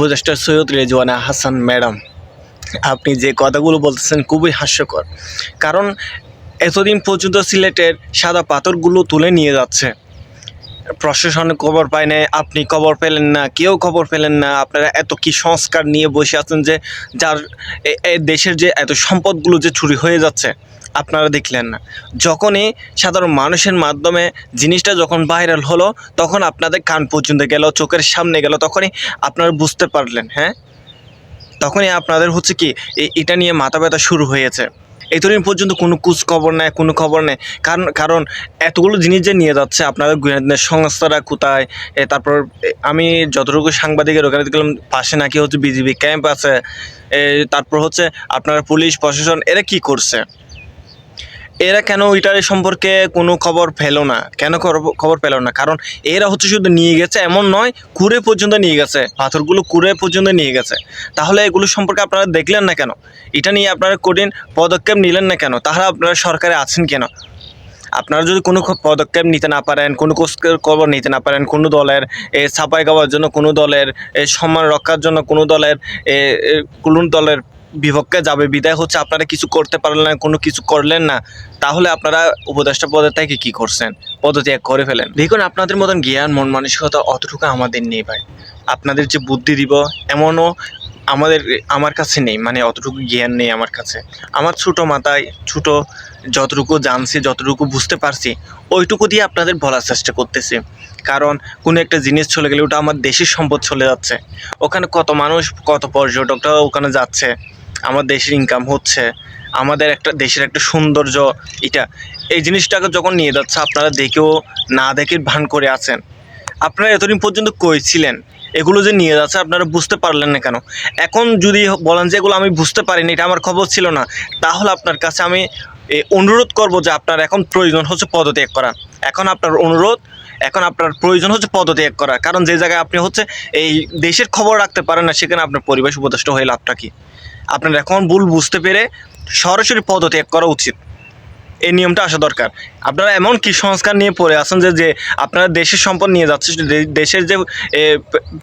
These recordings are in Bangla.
উপদেষ্টা সৈয়দ রেজওয়ানা হাসান, ম্যাডাম, আপনি যে কথাগুলো বলতেছেন খুবই হাস্যকর। কারণ এতদিন পর্যন্ত সিলেটের সাদা পাথরগুলো তুলে নিয়ে যাচ্ছে। প্রশাসনে খবর পায় না আপনি খবর পেলেন না, কেউ খবর পেলেন না, আপনারা এত কি সংস্কার নিয়ে বসে আছেন যে যার দেশের যে এত সম্পদগুলো যে চুরি হয়ে যাচ্ছে, আপনারা দেখলেন না। যখনই সাধারণ মানুষের মাধ্যমে জিনিসটা যখন ভাইরাল হলো, তখন আপনাদের কান পর্যন্ত গেল, চোখের সামনে গেল, তখনই আপনারা বুঝতে পারলেন হ্যাঁ? তখনই আপনাদের হচ্ছে কি এটা নিয়ে মাথা ব্যথা শুরু হয়েছে। এতদিন পর্যন্ত কোনো কুচ খবর নেয় কোনো খবর নেই। কারণ কারণ এতগুলো জিনিস যে নিয়ে যাচ্ছে আপনাদের গোয়েন্দা সংস্থারা কোথায়? তারপর আমি যতটুকু সাংবাদিকের ওখানে দেখলাম, পাশে নাকি হচ্ছে বিজিবি ক্যাম্প আছে। তারপর হচ্ছে আপনার পুলিশ প্রশাসন, এরা কি করছে? এরা কেন ওইটার সম্পর্কে কোনো খবর পেল না? কেন খবর- পেল না? কারণ এরা হচ্ছে শুধু নিয়ে গেছে এমন নয় কুড়ে পর্যন্ত নিয়ে গেছে। পাথরগুলো কুড়ে পর্যন্ত নিয়ে গেছে। তাহলে এগুলো সম্পর্কে আপনারা দেখলেন না কেন? এটা নিয়ে আপনারা কঠিন পদক্ষেপ নিলেন না কেন? তাহলে আপনারা সরকারে আছেন কেন? আপনারা যদি কোনো পদক্ষেপ নিতে না পারেন কোনো কোষ- খবর নিতে না পারেন কোনো দলের এ, ছাপাই গাওয়ার জন্য কোনো দলের এ, সম্মান রক্ষার জন্য কোনো দলের এ, কোনো দলের বিপক্ষে যাবে, বিদায় হচ্ছে আপনারা কিছু করতে পারলেন না, কোনো কিছু করলেন না, তাহলে আপনারা উপদেষ্টা পদে থেকে কী করছেন? পদত্যাগ করে ফেলেন। দেখুন, আপনাদের মতন জ্ঞান, মন মানসিকতা অতটুকু আমাদের নেই ভাই। আপনাদের যে বুদ্ধি দিব, এমনও আমাদের, আমার কাছে নেই মানে অতটুকু জ্ঞান নেই আমার কাছে। আমার ছোটো মাথায়, ছোটো যতটুকু জানছি, যতটুকু বুঝতে পারছি, ওইটুকু দিয়ে আপনাদের বলার চেষ্টা করতেছি। কারণ, কোনো একটা জিনিস চলে গেলে ওটা আমার দেশের সম্পদ চলে যাচ্ছে। ওখানে কত মানুষ, কত পর্যটকরা ওখানে যাচ্ছে। আমার দেশের ইনকাম হচ্ছে, আমাদের একটা দেশের একটা সৌন্দর্য, এটা, এই জিনিসটাকে যখন নিয়ে যাচ্ছে, আপনারা দেখেও না দেখে ভান করে আছেন। আপনারা এতদিন পর্যন্ত কই ছিলেন? এগুলো যে নিয়ে যাচ্ছে, আপনারা বুঝতে পারলেন না কেন? এখন যদি বলেন যে এগুলো আমি বুঝতে পারিনি, এটা আমার খবর ছিল না, তাহলে আপনার কাছে আমি অনুরোধ করব যে আপনার এখন প্রয়োজন হচ্ছে পদত্যাগ করা। এখন আপনার অনুরোধ, এখন আপনার প্রয়োজন হচ্ছে পদত্যাগ করা। কারণ যে জায়গায় আপনি হচ্ছে, এই দেশের খবর রাখতে পারেন না, সেখানে আপনার পরিবেশ উপদেষ্ট হয়ে লাভটা কি? আপনার এখন ভুল বুঝতে পেরে সরাসরি পদত্যাগ করা উচিত। এই নিয়মটা আসা দরকার। আপনারা এমন কি সংস্কার নিয়ে পড়ে আছেন যে যে আপনারা দেশের সম্পদ নিয়ে যাচ্ছে দেশের যে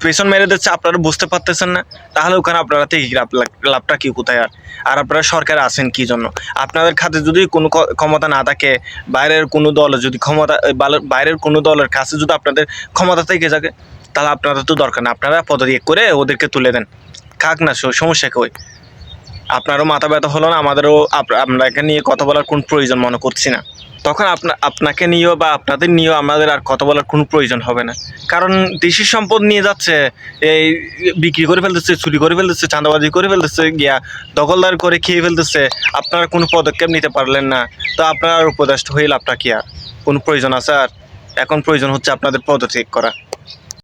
পেছন মেরে দিচ্ছে আপনারা বুঝতে পারতেছেন না, তাহলে ওখানে আপনারা থেকে লাভ, লাভ- লাভটা কি কোথায় আর? আর আপনারা সরকারে আছেন কি জন্য? আপনাদের খাতে যদি কোনো ক্ষমতা না থাকে, বাইরের কোনো দল যদি ক্ষমতা বাইরের কোনো দলের কাছে যদি আপনাদের ক্ষমতা থেকে থাকে, তাহলে আপনাদের তো দরকার না। আপনারা পদত্যাগ করে ওদেরকে তুলে দেন। খাক না সমস্যা কই? আপনারও মাথা ব্যথা হলো না, আমাদেরও আপ- আপনাকে নিয়ে কথা বলার কোন প্রয়োজন মনে করছি না। তখন আপনা আপনাকে নিয়েও বা আপনাদের নিয়েও আমাদের আর কথা বলার কোনো প্রয়োজন হবে না। কারণ দেশি সম্পদ নিয়ে যাচ্ছে, এই বিক্রি করে ফেলতেছে, চুরি করে ফেলতেছে, চাঁদাবাজি করে ফেলতেছে, গিয়া দখলদার করে খেয়ে ফেলতেছে, আপনারা কোনো পদক্ষেপ নিতে পারলেন না। তো আপনার উপদেষ্ট হয়ে লাভটা কি আর? কোনো প্রয়োজন আছে আর? এখন প্রয়োজন হচ্ছে আপনাদের পদত্যাগ করা।